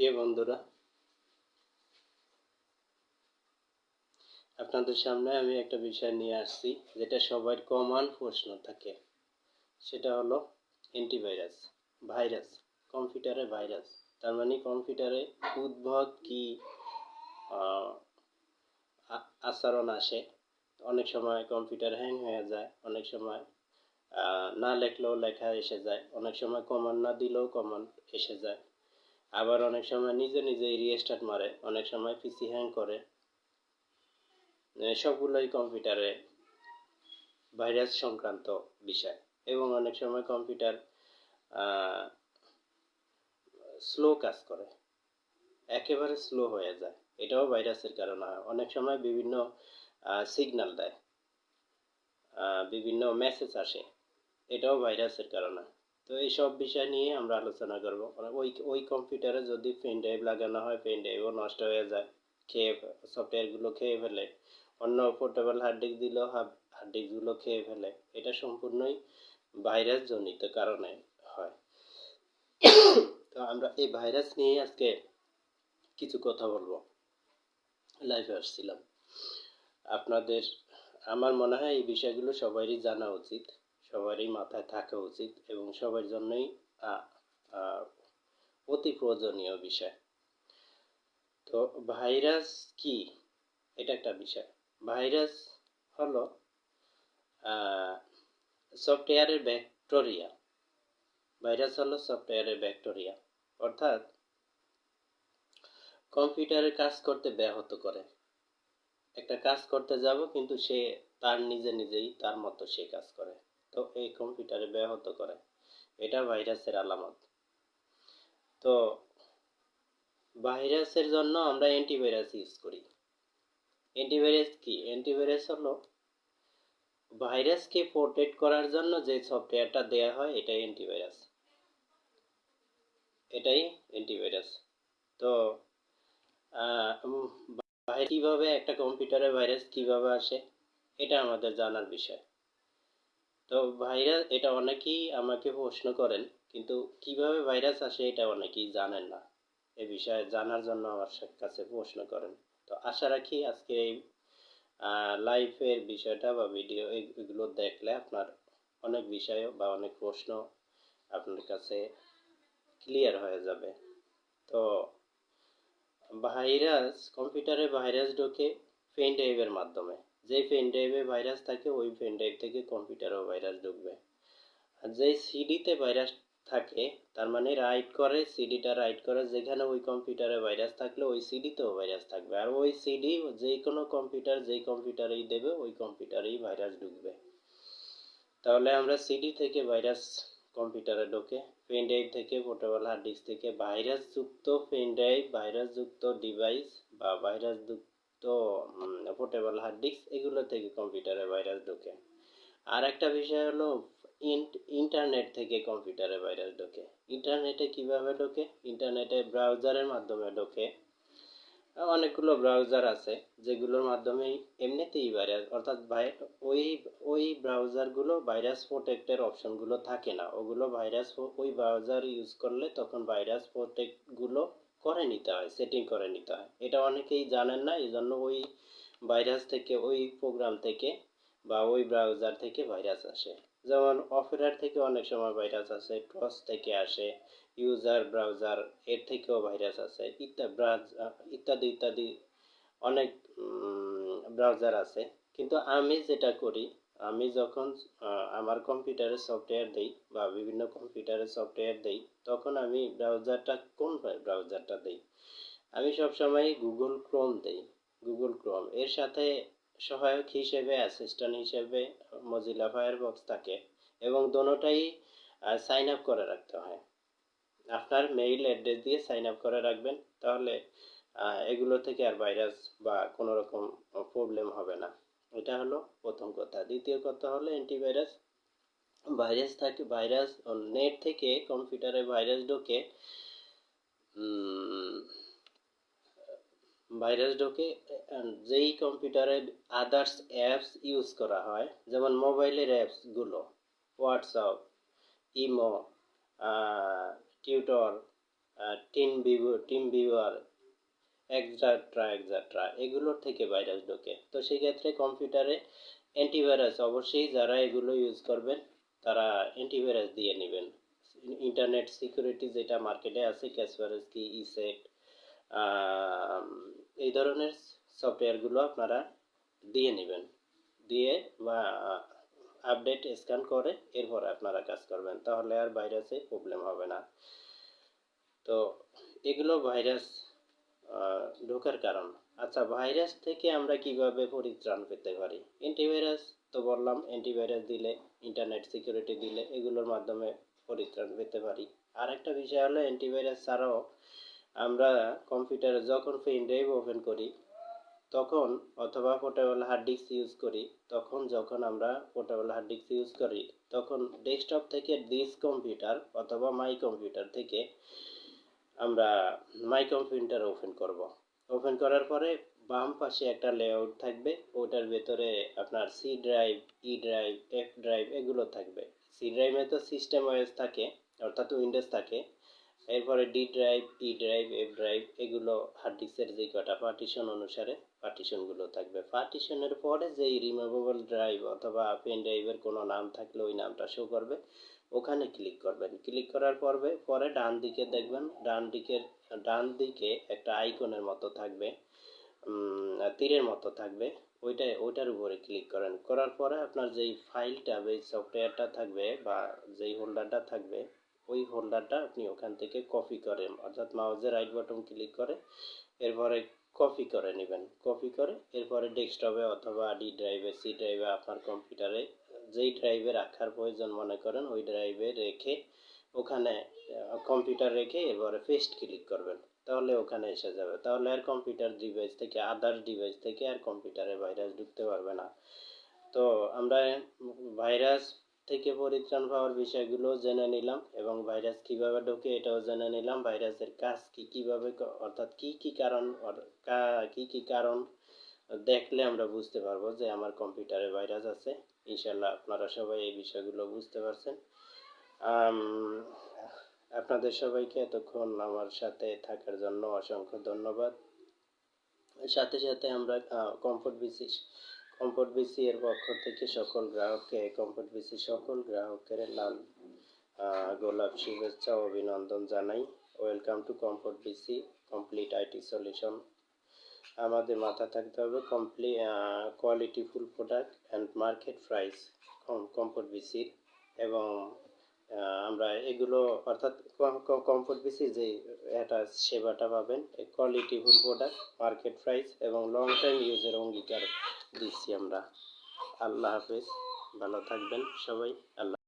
প্রিয় বন্ধুরা, আপনাদের সামনে আমি একটা বিষয় নিয়ে আসছি, যেটা সবার কমন প্রশ্ন থাকে। সেটা হলো অ্যান্টিভাইরাস ভাইরাস কম্পিউটারে ভাইরাস তার মানে কম্পিউটারে উদ্ভব কি আচরণ আসে। অনেক সময় কম্পিউটার হ্যাং হয়ে যায়, অনেক সময় না লেখলেও লেখা এসে যায়, অনেক সময় কমান না দিলেও কমান এসে যায়। আবার অনেক সময় নিজে নিজেই রিস্টার্ট মারে, অনেক সময় পিসি হ্যাং করে। সবগুলোই কম্পিউটারে ভাইরাস সংক্রান্ত বিষয় এবং অনেক সময় কম্পিউটার স্লো কাজ করে। একেবারে স্লো হয়ে যায়। এটাও ভাইরাসের কারণে হয়। অনেক সময় বিভিন্ন সিগন্যাল দেয়। বিভিন্ন মেসেজ আসে। এটাও ভাইরাসের কারণে। তো এই সব বিষয় নিয়ে আমরা আলোচনা করব। ওই ওই কম্পিউটারে যদি পেন ড্রাইভ লাগানো হয় পেন ড্রাইভও নষ্ট হয়ে যায়, খেয়ে সফটওয়্যারগুলো খেয়ে ফেলে। অন্য পোর্টেবল হার্ড ডিস্ক দিলেও হার্ড ডিস্কগুলো খেয়ে ফেলে। এটা সম্পূর্ণই ভাইরাস জনিত কারণে হয়। তো আমরা এই ভাইরাস নিয়ে আজকে কিছু কথা বলব। লাইভে আসছিলাম। আপনাদের, আমার মনে হয় এই বিষয়গুলো সবারই জানা উচিত। সবারই মাথায় থাকা উচিত এবং সবার জন্যই অতি প্রয়োজনীয় বিষয়। তো ভাইরাস কি? এটা একটা বিষয়। ভাইরাস হলো সফটওয়্যারের ব্যাকটেরিয়া। ভাইরাস হলো সফটওয়্যারের ব্যাকটেরিয়া। অর্থাৎ, কম্পিউটারে কাজ করতে ব্যাহত করে। একটা কাজ করতে যাব, কিন্তু সে তার নিজে নিজেই, তার মতো সে কাজ করে। তো এই কম্পিউটারে ব্যাহত করে। এটা ভাইরাসের আলামত। তো ভাইরাসের জন্য আমরা অ্যান্টিভাইরাস ইউজ করি। অ্যান্টিভাইরাস কি? অ্যান্টিভাইরাস হলো ভাইরাসকে প্রোটেক্ট করার জন্য যে সফটওয়্যারটা দেয়া হয়, এটাই অ্যান্টিভাইরাস এটাই অ্যান্টিভাইরাস তো কীভাবে একটা কম্পিউটারে ভাইরাস কীভাবে আসে, এটা আমাদের জানার বিষয়। তো ভাইরাস, এটা অনেকেই আমাকে প্রশ্ন করেন, কিন্তু কীভাবে ভাইরাস আসে এটা অনেকেই জানেন না। এ বিষয়ে জানার জন্য আমার কাছে প্রশ্ন করেন। তো আশা রাখি আজকে এই লাইফের বিষয়টা বা ভিডিও এগুলো দেখলে আপনার অনেক বিষয় বা অনেক প্রশ্ন আপনার কাছে ক্লিয়ার হয়ে যাবে। তো ভাইরাস কম্পিউটারে ভাইরাস ঢোকে পেন ড্রাইভের মাধ্যমে। যে পেন ড্রাইভে ভাইরাস থাকে, ওই পেন ড্রাইভ থেকে কম্পিউটারেও ভাইরাস ঢুকবে। আর যে সিডিতে ভাইরাস থাকে, তার মানে রাইট করে সিডিটা রাইট করে, যেখানে ওই কম্পিউটারে ভাইরাস থাকলে ওই সিডিতেও ভাইরাস থাকবে। আর ওই সিডি যে কোনো কম্পিউটার যেই কম্পিউটারেই দেবে, ওই কম্পিউটারেই ভাইরাস ঢুকবে। তাহলে আমরা সিডি থেকে ভাইরাস কম্পিউটারে ঢোকে পেন ড্রাইভ থেকে পোর্টেবল হার্ড ডিস্ক থেকে ভাইরাস যুক্ত পেন ড্রাইভ ভাইরাস যুক্ত ডিভাইস বা ভাইরাস যুক্ত পোর্টেবল হার্ড ডিস্ক এগুলো থেকে কম্পিউটারে ভাইরাস ঢোকে। আর একটা বিষয় হলো ইন্ট- ইন্টারনেট থেকে কম্পিউটারে ভাইরাস ঢোকে। ইন্টারনেটে কীভাবে ঢোকে? ইন্টারনেটে ব্রাউজারের মাধ্যমে ঢোকে। অনেকগুলো ব্রাউজার আছে, যেগুলোর মাধ্যমে এমনিতেই ভাইরাস অর্থাৎ ওই ওই ব্রাউজারগুলো ভাইরাস প্রোটেক্টের অপশনগুলো থাকে না। ওগুলো ভাইরাস ওই ব্রাউজার ইউজ করলে তখন ভাইরাস প্রোটেক্টগুলো করে নিতে হয় সেটিং করে নিতে হয়। এটা অনেকেই জানেন না এই জন্য ওই ভাইরাস থেকে, ওই প্রোগ্রাম থেকে বা ওই ব্রাউজার থেকে ভাইরাস আসে। যেমন অপেরার থেকে অনেক সময় ভাইরাস আসে ক্রস থেকে আসে ইউজার ব্রাউজার এর থেকেও ভাইরাস আসে, ইত্যাদি ইত্যাদি ইত্যাদি অনেক ব্রাউজার আছে কিন্তু আমি যেটা করি আমি যখন আমার কম্পিউটারে সফটওয়্যার দেই বা বিভিন্ন কম্পিউটারে সফটওয়্যার দেই, তখন আমি ব্রাউজারটা কোন ব্রাউজারটা দেই? আমি সবসময় গুগল ক্রোম দেই গুগল ক্রোম এর সাথে সহায়ক হিসেবে অ্যাসিস্ট্যান্ট হিসেবে মজিলা ফায়ারবক্স থাকে এবং দোনোটাই সাইন আপ করে রাখতে হয়। আপনার মেইল অ্যাড্রেস দিয়ে সাইন আপ করে রাখবেন, তাহলে এগুলো থেকে আর ভাইরাস বা কোনো রকম প্রবলেম হবে না। এটা হলো প্রথম কথা। দ্বিতীয় কথা হলো অ্যান্টিভাইরাস ভাইরাস থাকে ভাইরাস নেট থেকে কম্পিউটারে ভাইরাস ঢোকে ভাইরাস ঢোকে যেই কম্পিউটারে আদার্স অ্যাপস ইউজ করা হয়, যেমন মোবাইলের অ্যাপসগুলো WhatsApp imo tutor team view team viewer extra extra এগুলোর থেকে ভাইরাস ঢোকে। তো সেক্ষেত্রে কম্পিউটারে অ্যান্টিভাইরাস অবশ্যই যারা এগুলো ইউজ করবেন, তারা অ্যান্টিভাইরাস দিয়ে নেবেন। ইন্টারনেট সিকিউরিটি যেটা মার্কেটে আছে ক্যাসপারেসকি ইসেট এই ধরনের সফটওয়্যারগুলো আপনারা দিয়ে নেবেন। দিয়ে বা আপডেট স্ক্যান করে, এরপর আপনারা কাজ করবেন। তাহলে আর ভাইরাসে প্রবলেম হবে না। তো এগুলো ভাইরাস ঢোকার কারণ। আচ্ছা ভাইরাস থেকে আমরা কীভাবে পরিত্রাণ পেতে পারি? অ্যান্টিভাইরাস তো বললাম অ্যান্টিভাইরাস দিলে ইন্টারনেট সিকিউরিটি দিলে এগুলোর মাধ্যমে পরিত্রাণ পেতে পারি। আর একটা বিষয় হলো অ্যান্টিভাইরাস ছাড়াও আমরা কম্পিউটারে যখন পেন ড্রাইভ ওপেন করি, তখন অথবা পোর্টেবল হার্ড ডিস্ক ইউজ করি, তখন যখন আমরা পোর্টেবল হার্ড ডিস্ক ইউজ করি, তখন ডেস্কটপ থেকে দিস কম্পিউটার অথবা মাই কম্পিউটার থেকে আমরা মাই কম্পিউটার ওপেন করব। ওপেন করার পরে বাম পাশে একটা লেআউট থাকবে। ওটার ভেতরে আপনার C drive E drive F drive এগুলো থাকবে। সি ড্রাইভে তো সিস্টেম ওয়েস থাকে, অর্থাৎ উইন্ডোজ থাকে। এরপরে D drive E drive F drive এগুলো হার্ড ডিস্কের যে কটা পার্টিশন অনুসারে পার্টিশনগুলো থাকবে। পার্টিশনের পরে যেই রিমুভেবল ড্রাইভ অথবা পেন ড্রাইভের কোনো নাম থাকলে ওই নামটা শো করবে। ওখানে ক্লিক করবেন। ক্লিক করার পর্বে, পরে ডান দিকে দেখবেন, ডান দিকের ডান দিকে একটা আইকনের মতো থাকবে তীরের মতো থাকবে। ওইটা, ওইটার উপরে ক্লিক করেন। করার পরে আপনার যেই ফাইলটা বা সফটওয়্যারটা থাকবে বা যেই হোল্ডারটা থাকবে, ওই হোল্ডারটা আপনি ওখান থেকে কপি করেন অর্থাৎ মাউজের রাইট বাটন ক্লিক করে, এরপরে কপি করে নেবেন। কপি করে, এরপরে ডেস্কটপে অথবা ডি ড্রাইভে সি ড্রাইভে আপনার কম্পিউটারে যেই ড্রাইভে রাখার প্রয়োজন মনে করেন, ওই ড্রাইভে রেখে ওখানে কম্পিউটার রেখে এবারে পেস্ট ক্লিক করবেন। তাহলে ওখানে এসে যাবে। তাহলে আর কম্পিউটার ডিভাইস থেকে আদার ডিভাইস থেকে আর কম্পিউটারে ভাইরাস ঢুকতে পারবে না। তো আমরা ভাইরাস থেকে পরিত্রাণ পাওয়ার বিষয়গুলো জেনে নিলাম এবং ভাইরাস কীভাবে ঢোকে এটাও জেনে নিলাম। ভাইরাসের কাজ কি, কীভাবে অর্থাৎ কি কি কারণ কা- কি কারণ দেখলে আমরা বুঝতে পারব যে আমার কম্পিউটারে ভাইরাস আছে। ইনশাল্লাহ আপনারা সবাই এই বিষয়গুলো বুঝতে পারছেন। আপনাদের সবাইকে এতক্ষণ আমার সাথে থাকার জন্য অসংখ্য ধন্যবাদ। সাথে সাথে আমরা কমফোর্ট বিসি কমফোর্ট বিসি এর পক্ষ থেকে সকল গ্রাহককে কমফোর্ট বিসি সকল গ্রাহকের লাল গোলাপ শুভেচ্ছা অভিনন্দন জানাই। Welcome to comfort BC complete IT solution আমাদের মাথা থাকতে হবে কমপ্লি quality full product and market price comfort বিসির এবং আমরা এগুলো অর্থাৎ কমফোর্ট বেশি যে এটা সেবাটা পাবেন quality full product market price এবং লং টাইম ইউজের অঙ্গীকার দিচ্ছি আমরা। আল্লাহ হাফেজ, ভালো থাকবেন সবাই, আল্লাহ